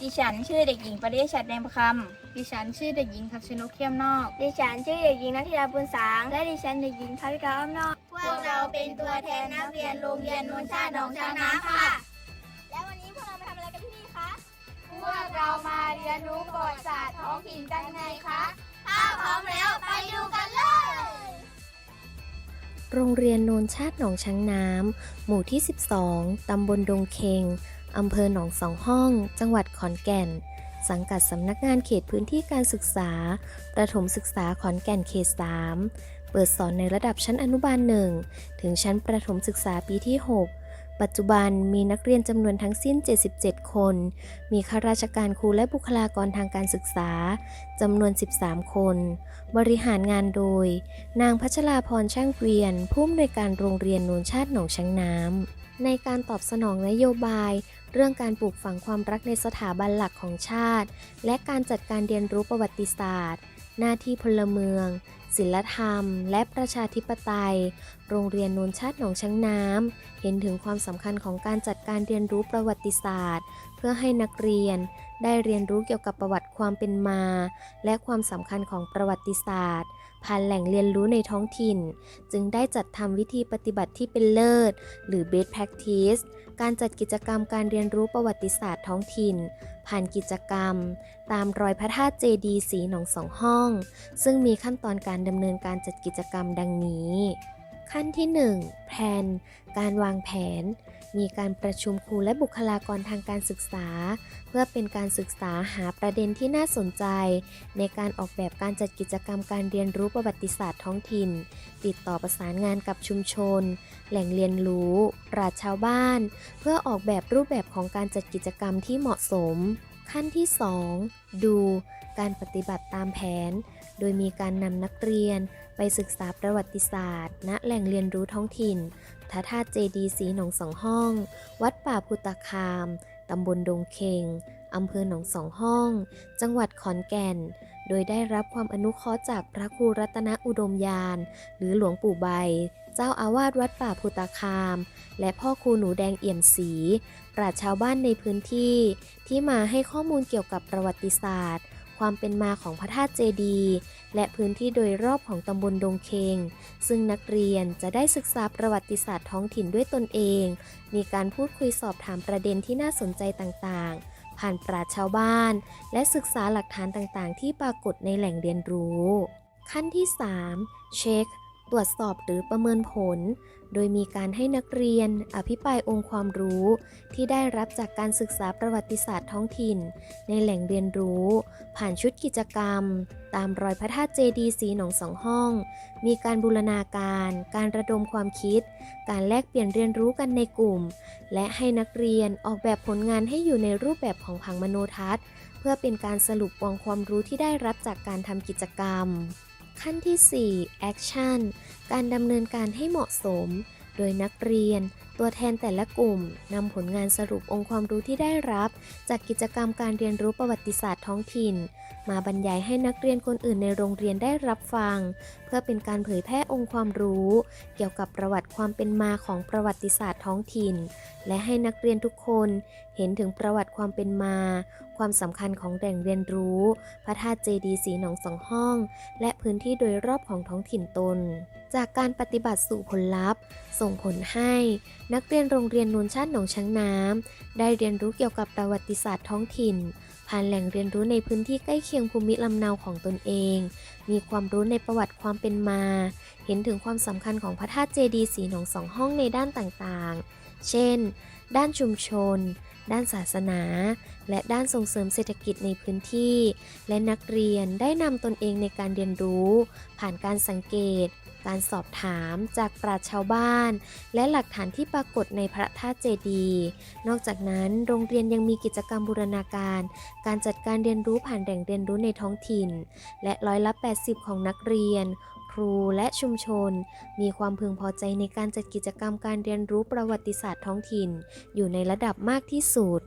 ดิฉันชื่อเด็กหญิงปริยชัดแดงประคดิฉันชื่อเด็กหญิงทักชนกเขี้ยมนอกำดิฉันชื่อเด็กหญิงนัทธิดาบุญสาง และดิฉันเด็กหญิงพัฒกาอ้อมนอก พวกเราเป็นตัวแทนนักเรียนโรงเรียนนวลชาติหนองช้างน้ำค่ะ และวันนี้พวกเรามาทำอะไรกันที่นี่คะ พวกเรามาเรียนรู้ประวัติศาสตร์ท้องถิ่นกันไงคะถ้าพร้อมแล้วไปดูกันเลย โรงเรียนโนนชาติหนองช้างน้ำ หมู่ที่ 12 ตำบลดงเคง อำเภอหนองสองห้อง จังหวัดขอนแก่น สังกัดสำนักงานเขตพื้นที่การศึกษา ประถมศึกษาขอนแก่นเขต 3 เปิดสอนในระดับชั้นอนุบาล1ถึงชั้นประถมศึกษาปีที่ 6 ปัจจุบันมีนักเรียนจำนวนทั้งสิ้น 77 คน มีข้าราชการครูและบุคลากรทางการศึกษาจำนวน 13 คน บริหารงานโดย นางพัชราพรช่างเกวียน ผู้อำนวยการโรงเรียนนูนชาติหนองช้างน้ำ ในการตอบสนองนโยบาย เรื่องการปลูกฝังความรักในสถาบันหลักของชาติ และการจัดการเรียนรู้ประวัติศาสตร์ หน้าที่พลเมือง ศิลธรรม และประชาธิปไตย โรงเรียนนูนชาติหนองช้างน้ำ เห็นถึงความสำคัญของการจัดการเรียนรู้ประวัติศาสตร์ เพื่อให้นักเรียนได้เรียนรู้เกี่ยวกับประวัติความเป็นมา และความสำคัญของประวัติศาสตร์ ผ่านแหล่งเรียนรู้ในท้องถิ่น จึงได้จัดทำวิธีปฏิบัติที่เป็นเลิศ หรือ best practice การจัดกิจกรรมการเรียนรู้ประวัติศาสตร์ท้องถิ่น ผ่านกิจกรรม ตามรอยพระธาตุเจดีสีหนองสองห้อง ซึ่งมีขั้นตอนการดำเนินการจัดกิจกรรมดังนี้ ขั้นที่ 1 แผน การวางแผน มีการประชุมครูและบุคลากรทางการศึกษา เพื่อเป็นการศึกษาหาประเด็นที่น่าสนใจ ในการออกแบบการจัดกิจกรรมการเรียนรู้ประวัติศาสตร์ท้องถิ่น ติดต่อประสานงานกับชุมชน แหล่งเรียนรู้ ปราชชาวบ้าน เพื่อออกแบบรูปแบบของการจัดกิจกรรมที่เหมาะสมขั้นที่ 2 ดู การปฏิบัติตามแผน โดยมีการนำนักเรียนไปศึกษาประวัติศาสตร์ ณ แหล่งเรียนรู้ท้องถิ่นพระธาตุเจดีสีหนองสองห้อง วัดป่าพุตคาม ตำบลดงเคงอำเภอหนองสองห้อง จังหวัดขอนแก่น โดยได้รับความอนุเคราะห์จากพระครูรัตนอุดมยาน หรือหลวงปู่ใบ เจ้าอาวาสวัดป่าพุตคาม และพ่อครูหนูแดงเอี่ยมศรีปราชชาวบ้านในพื้นที่ ที่มาให้ข้อมูลเกี่ยวกับประวัติศาสตร์ ความเป็นมาของพระธาตุเจดีย์และพื้นที่โดยรอบของตำบลดงเคง ซึ่งนักเรียนจะได้ศึกษาประวัติศาสตร์ท้องถิ่นด้วยตนเอง มีการพูดคุยสอบถามประเด็นที่น่าสนใจต่างๆ ผ่านปราชชาวบ้าน และศึกษาหลักฐานต่างๆ ที่ปรากฏในแหล่งเรียนรู้ ขั้นที่ 3 เช็ค ตรวจสอบหรือประเมินผล โดยมีการให้นักเรียน อภิปรายองค์ความรู้ ที่ได้รับจากการศึกษาประวัติศาสตร์ท้องถิ่น ในแหล่งเรียนรู้ ผ่านชุดกิจกรรม ตามรอยพระธาตุเจดีย์สีหนองสองห้อง มีการบูรณาการ การระดมความคิด การแลกเปลี่ยนเรียนรู้กันในกลุ่ม และให้นักเรียนออกแบบผลงานให้อยู่ในรูปแบบของผังมโนทัศน์ เพื่อเป็นการสรุปองค์ความรู้ที่ได้รับจากการทำกิจกรรม ขั้นที่4 Action การดำเนินการให้เหมาะสม โดยนักเรียน ตัวแทนแต่ละกลุ่มนำผลงานสรุปองค์ความรู้ที่ได้รับ จากกิจกรรมการเรียนรู้ประวัติศาสตร์ท้องถิ่น มาบรรยายให้นักเรียนคนอื่นในโรงเรียนได้รับฟัง เพื่อเป็นการเผยแพร่องค์ความรู้ เกี่ยวกับประวัติความเป็นมาของประวัติศาสตร์ท้องถิ่น และให้นักเรียนทุกคนเห็นถึงประวัติความเป็นมา ความสำคัญของแหล่งเรียนรู้ พระธาตุเจดีย์สีหนองสองห้อง และพื้นที่โดยรอบของท้องถิ่นตน จากการปฏิบัติสู่ผลลัพธ์ ส่งผลให้นักเรียนโรงเรียนนูนชาติหนองช้างน้ำ ได้เรียนรู้เกี่ยวกับประวัติศาสตร์ท้องถิ่น ผ่านแหล่งเรียนรู้ในพื้นที่ใกล้เคียงภูมิลำเนาของตนเอง มีความรู้ในประวัติความเป็นมา เห็นถึงความสำคัญของพระธาตุเจดีย์สีหนองสองห้องในด้านต่างๆ เช่น ด้านชุมชน ด้านศาสนา และด้านส่งเสริมเศรษฐกิจในพื้นที่ และนักเรียนได้นำตนเองในการเรียนรู้ ผ่านการสังเกต การสอบถามจากปราชชาวบ้าน และหลักฐานที่ปรากฏในพระธาตุเจดีย์นอกจากนั้นโรงเรียนยังมีกิจกรรมบูรณาการ การจัดการเรียนรู้ผ่านแหล่งเรียนรู้ในท้องถิ่น และร้อยละ 80 ของนักเรียน ครูและชุมชน มีความพึงพอใจในการจัดกิจกรรมการเรียนรู้ประวัติศาสตร์ท้องถิ่น อยู่ในระดับมากที่สุด